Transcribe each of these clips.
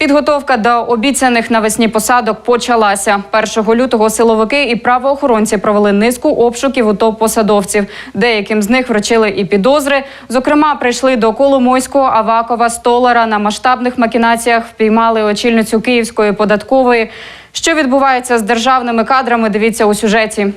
Підготовка до обіцяних навесні посадок почалася. 1 лютого силовики і правоохоронці провели низку обшуків у топ-посадовців. Деяким з них вручили і підозри. Зокрема, прийшли до Коломойського, Авакова, Столара. На масштабних макінаціях впіймали очільницю Київської податкової. Що відбувається з державними кадрами? Дивіться у сюжеті.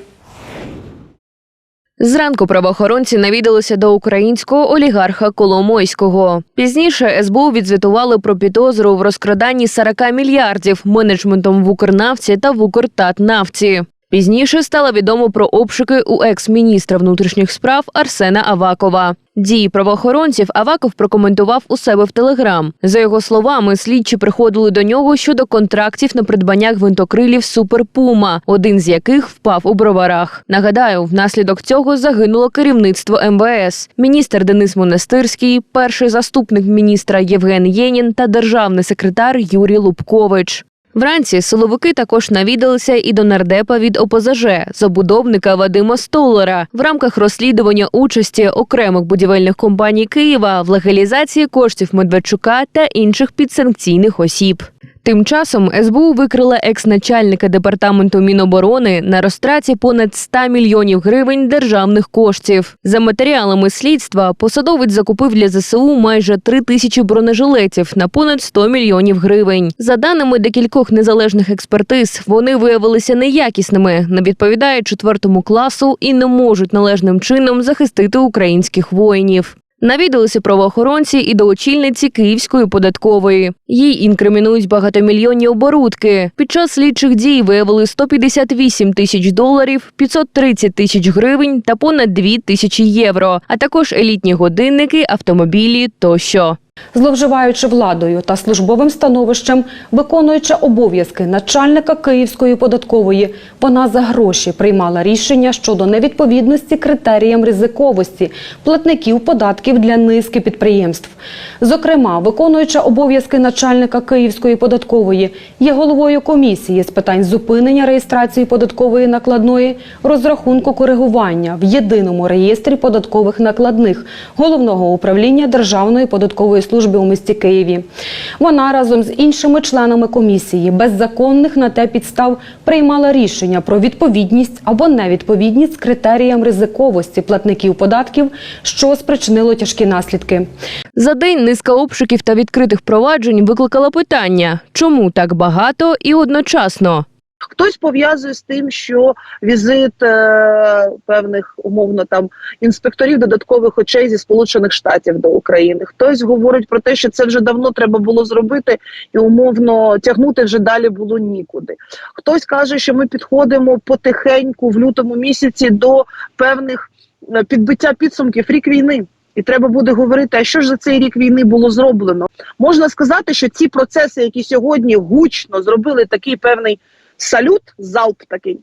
Зранку правоохоронці навідалися до українського олігарха Коломойського. Пізніше СБУ відзвітували про підозру в розкраданні 40 мільярдів менеджментом в Укрнафті та в Укртатнафті. Пізніше стало відомо про обшуки у екс-міністра внутрішніх справ Арсена Авакова. Дії правоохоронців Аваков прокоментував у себе в телеграм. За його словами, слідчі приходили до нього щодо контрактів на придбання гвинтокрилів Супер Пума, один з яких впав у броварах. Нагадаю, внаслідок цього загинуло керівництво МВС. Міністр Денис Монастирський, перший заступник міністра Євген Єнін та державний секретар Юрій Лубкович. Вранці силовики також навідалися і до нардепа від ОПЗЖ, забудовника Вадима Столера, в рамках розслідування участі окремих будівельних компаній Києва в легалізації коштів Медведчука та інших підсанкційних осіб. Тим часом СБУ викрила екс-начальника департаменту Міноборони на розтраті понад 100 мільйонів гривень державних коштів. За матеріалами слідства посадовець закупив для ЗСУ майже 3 тисячі бронежилетів на понад 100 мільйонів гривень. За даними декількох незалежних експертиз, вони виявилися неякісними, не відповідають четвертому класу і не можуть належним чином захистити українських воїнів. Навідалися правоохоронці і до очільниці Київської податкової. Їй інкримінують багатомільйонні оборудки. Під час слідчих дій виявили 158 тисяч доларів, 530 тисяч гривень та понад 2 тисячі євро, а також елітні годинники, автомобілі тощо. Зловживаючи владою та службовим становищем, виконуючи обов'язки начальника Київської податкової, вона за гроші приймала рішення щодо невідповідності критеріям ризиковості платників податків для низки підприємств. Зокрема, виконуючи обов'язки начальника Київської податкової, є головою комісії з питань зупинення реєстрації податкової накладної, розрахунку коригування в єдиному реєстрі податкових накладних головного управління Державної податкової служби у місті Києві. Вона разом з іншими членами комісії без законних на те підстав приймала рішення про відповідність або невідповідність критеріям ризиковості платників податків, що спричинило тяжкі наслідки. За день низка обшуків та відкритих проваджень викликала питання, чому так багато і одночасно. Хтось пов'язує з тим, що візит е, певних умовно там інспекторів додаткових очей зі Сполучених Штатів до України. Хтось говорить про те, що це вже давно треба було зробити, і умовно тягнути вже далі було нікуди. Хтось каже, що ми підходимо потихеньку в лютому місяці до певних е, підбиття підсумків рік війни. І треба буде говорити, а що ж за цей рік війни було зроблено. Можна сказати, що ці процеси, які сьогодні гучно зробили такий певний салют, залп такий.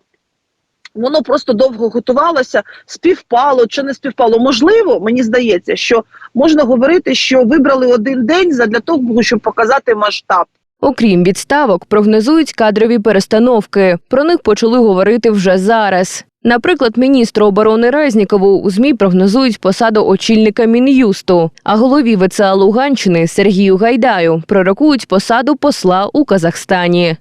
Воно просто довго готувалося, співпало чи не співпало. Можливо, мені здається, що можна говорити, що вибрали один день задля того, щоб показати масштаб. Окрім відставок, прогнозують кадрові перестановки. Про них почали говорити вже зараз. Наприклад, міністру оборони Резнікову у ЗМІ прогнозують посаду очільника Мін'юсту, а голові ВЦА Луганщини Сергію Гайдаю пророкують посаду посла у Казахстані.